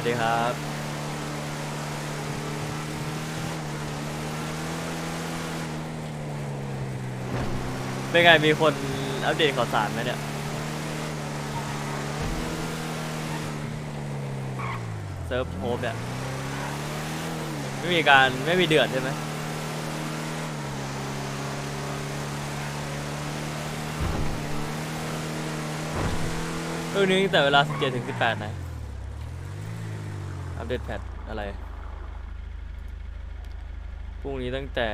วัสดีครับเป็นไงมีคนอัปเดตข่าวสารไหมเนี่ยเซิร์ฟโฮปเนี่ยไม่มีการไม่มีเดือดใช่ไหมเรื่อนี้ตั้งแต่เวลา 17ถึง18นะ อัปเดตแพทอะไร พรุ่งนี้ตั้งแต่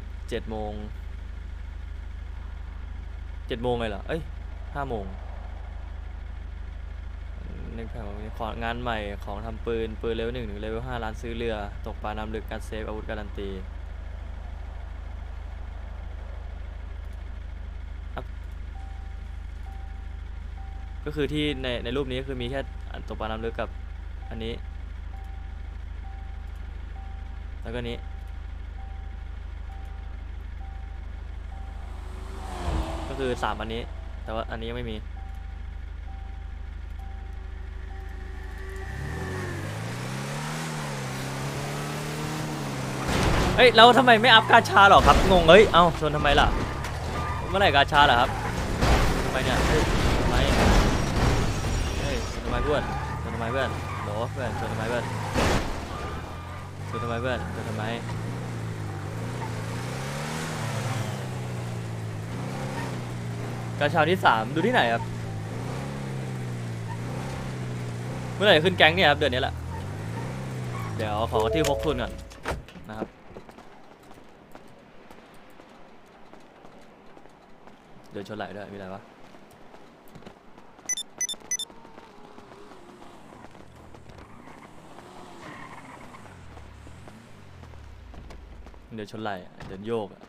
7โมง7โมงเลยเหรอ เอ้ย5โมงนึกแผนว่ามีของงานใหม่ของทำปืน ปืนเลเวลหนึ่งถึงเลเวลห้าร้านซื้อเรือ ตกปลาน้ำลึกการเซฟ อาวุธการันตี ก็คือที่ในในรูปนี้ก็คือมีแค่ตกปลาน้ำลึกกับอันนี้ แล้วก็นี้ก็คือสามอันนี้ แต่ว่าอันนี้ยังไม่มี เฮ้ยแล้วทำไมไม่อัพกาชาหรอครับ งงเฮ้ย เอ้าชนทำไมล่ะ เมื่อไหร่กาชาเหรอครับทำไมเนี่ยเฮ้ยทำไม เฮ้ยชนทำไมเพื่อนชนทำไมเพื่อนโหลเพื่อนชนทำไมเพื่อน ชนทำไมเพื่อนชนทำไมกาชาที่สามดูที่ไหนครับ เมื่อไหร่ขึ้นแก๊งเนี่ยครับเดือนนี้แหละ เดี๋ยวขอที่พกทุนก่อนนะครับ เดินชนไหลด้วยมีอะไรวะ ดินชนไหลอะเดินโยกอะ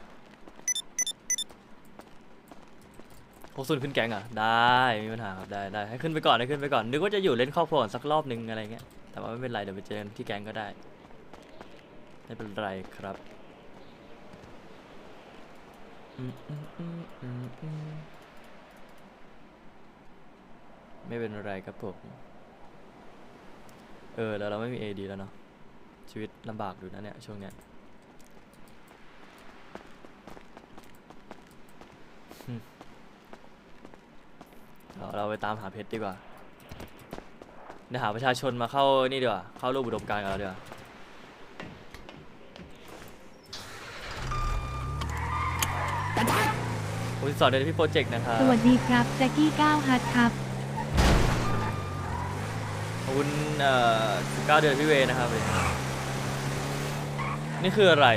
พกซุนขึ้นแก๊งอะได้ไม่มีปัญหาครับได้ได้ให้ขึ้นไปก่อนให้ขึ้นไปก่อนนึกว่าจะอยู่เล่นครอบครัวก่อนสักรอบนึงอะไรเงี้ยแต่ว่าไม่เป็นไรเดี๋ยวไปเจอกันที่แก๊งก็ได้ไม่เป็นไรครับอืมอืมอืมอืมอืมไม่เป็นไรครับผมเออแล้วเราไม่มี AD แล้วเนาะชีวิตลำบากอยู่นะเนี่ยช่วงเนี้ย เราเราไปตามหาเพชรดีกว่าเดี๋ยวหาประชาชนมาเข้านี่ดีกว่าเข้าร่วมอุดมการณ์กับเราดีกว่าผมสอนเดือนพี่โปรเจกต์นะครับสวัสดีครับแจ็คกี้ก้าวฮัทครับขอบคุณเอ่อ19เดือนพี่เวนะครับ นี่คืออะไร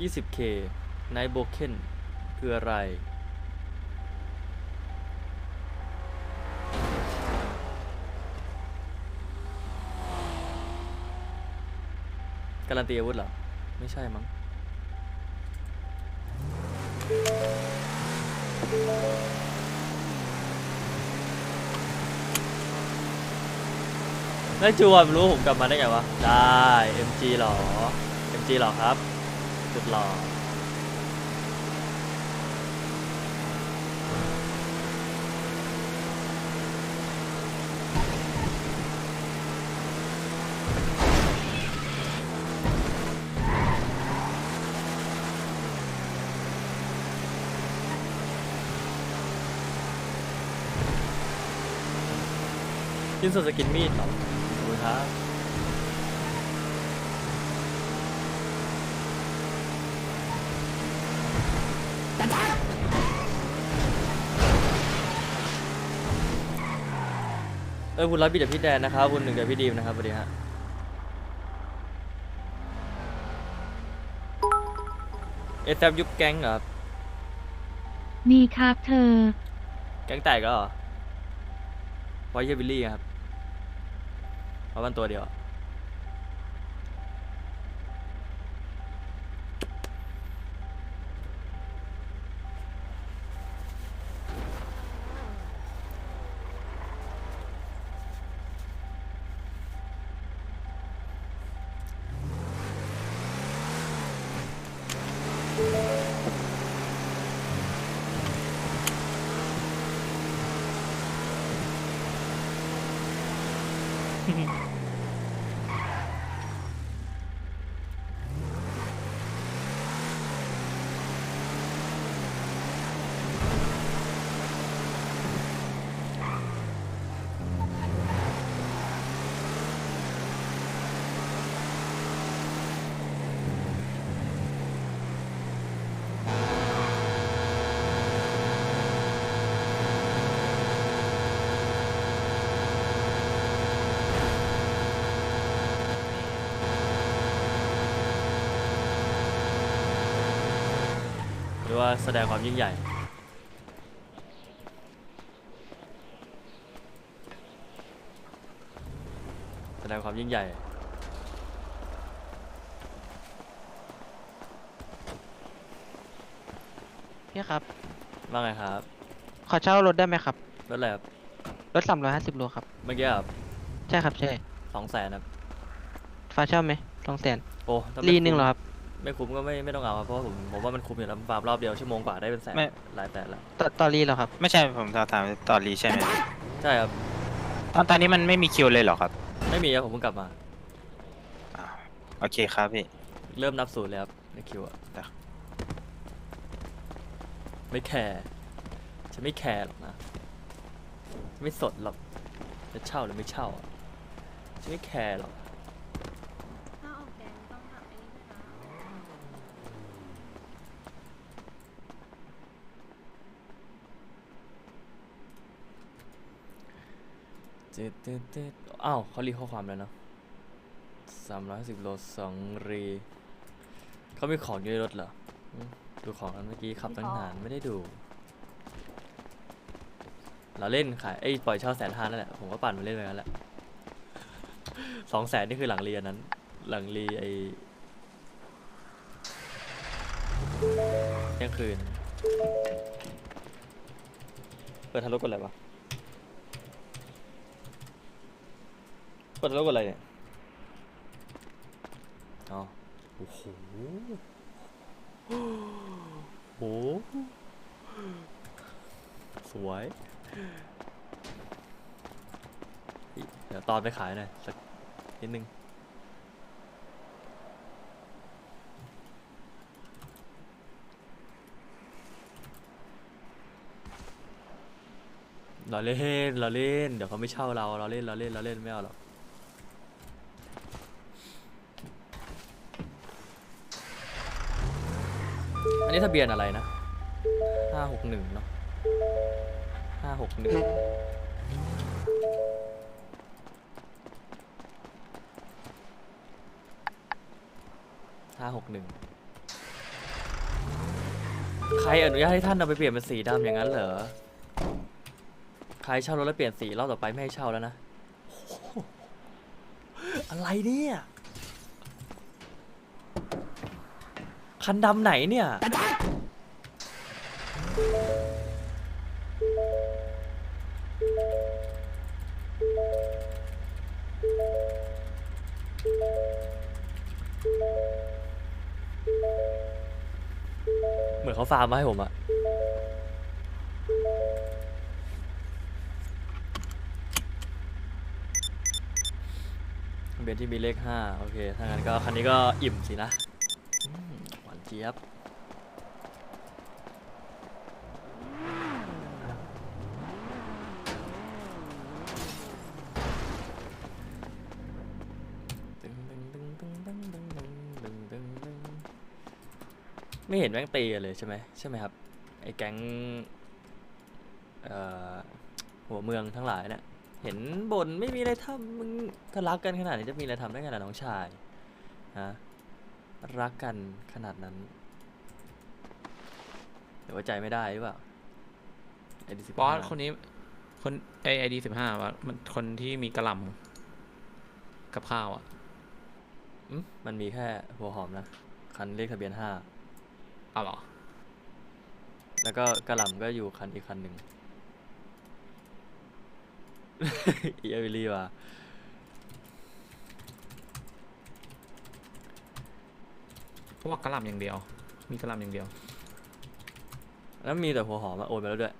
20k ไนโบเคน คืออะไร การันตีอาวุธเหรอ ไม่ใช่มั้งได้จวนรู้ผมกลับมาได้ไงวะ ได้ MG หรอ MG หรอครับ สุดหล่อ ชิ้นส่วนสกินมีดเหรอขอบคุณครับเออคุณรับบิดกับพี่แดนนะครับคุณหนึ่งกับพี่ดีมนะครับสวัสดีฮะเอซยุคแก๊งเหรอครับมีครับเธอ แก๊งแตกแล้วเหรอไวท์เยบิลลี่ครับ Avanto variado. Mm-hmm. รือว่าแสดงความยิ่งใหญ่ แสดงความยิ่งใหญ่พี่ครับ ว่าไงครับ ขอเช่ารถได้ไหมครับ รถอะไรครับรถสามร้อยห้าสิบโลครับ เมื่อกี้ครับใช่ครับใช่สองแสนครับฟ้าเช่าไหมสองแสนโอ้ถ้าไม่รีหนึ่งเหรอครับ ไม่คุ้มก็ไม่ไม่ต้องเอาครับเพราะว่าผมผมว่ามันคุ้มอยู่แล้วฟาร์มรอบเดียวชั่วโมงกว่าได้เป็นแสนไม่ หลายแสนแล้วต่อต่อรีเหรอครับไม่ใช่ผมสอบถามต่อรีใช่ไหมใช่ครับตอนตอนนี้มันไม่มีคิวเลยเหรอครับไม่มีครับผมเพิ่งกลับมาอ่าโอเคครับพี่ เริ่มนับศูนย์เลยครับในคิวอะครับไม่แคร์ฉันไม่แคร์หรอกนะฉันไม่สนหรอกจะเช่าหรือไม่เช่าอะฉันไม่แคร์หรอก ถ้าออกแดงต้องทำไอ้นี่ด้วยนะ เจ็ดเจ็ดเจ็ดอ้าวเขารีข้อความแล้วเนาะสามร้อยสิบโลสองรีเขามีของอยู่ในรถเหรออืมดูของกันเมื่อกี้ขับตั้งนานไม่ได้ดู เราเล่นขายไอ้ยปล่อยเช่าแสนห้านั่นแหละ ผมก็ปั่นมาเล่นไปงั้นแหละ สองแสนนี่คือหลังเรียนนั้น หลังรีไอ้เที่ยงคืน เปิดทันรถกดอะไรวะ เปิดทันรถกดอะไรเนี่ยอ๋อโอ้โหโอ้โหสวยเดี๋ยวตอนไปขายหน่อยสักนิดนึงเราเล่นเราเล่น เดี๋ยวเขาไม่เช่าเราเราเล่นเราเล่นเราเล่นไม่เอาหรอก อันนี้ทะเบียนอะไรนะห้าหกหนึ่งเนาะห้าหกหนึ่งห้าหกหนึ่งใครอนุญาตให้ท่านเอาไปเปลี่ยนเป็นสีดำอย่างนั้นเหรอ ใครเช่ารถแล้วเปลี่ยนสีรอบต่อไปไม่ให้เช่าแล้วนะ อะไรเนี่ย คันดำไหนเนี่ย เหมือนเขาฟาร์มมาให้ผมอะเบนที่มีเลขห้าโอเค ถ้างั้นก็คันนี้ก็อิ่มสินะ จี๊ยบไม่เห็นแม่งตีเลยใช่ไหมใช่ไหมครับ ไอ้แก๊งหัวเมืองทั้งหลายเนะี่ยเห็นบนไม่มีอะไรทำมึงทะลักกันขนาดนี้จะมีอะไรทำได้ขนาดน้องชายฮะ รักกันขนาดนั้นหรือว่าใจไม่ได้หรือเปล่าไอ้ดิสิบอสคนนี้ คนไอไอดีสิบห้าวะมันคนที่มีกระหลำกับข้าวอะอืมมันมีแค่หัวหอมนะ คันเลขทะเบียนห้าเอาเหรอ แล้วก็กระหล่ำก็อยู่คันอีกคันหนึ่งอีเอวิลี่ว่ะ เพราะว่ากระหลำอย่างเดียว มีกระหลำอย่างเดียว แล้วมีแต่หัวหอมอะโอนไปแล้วด้วย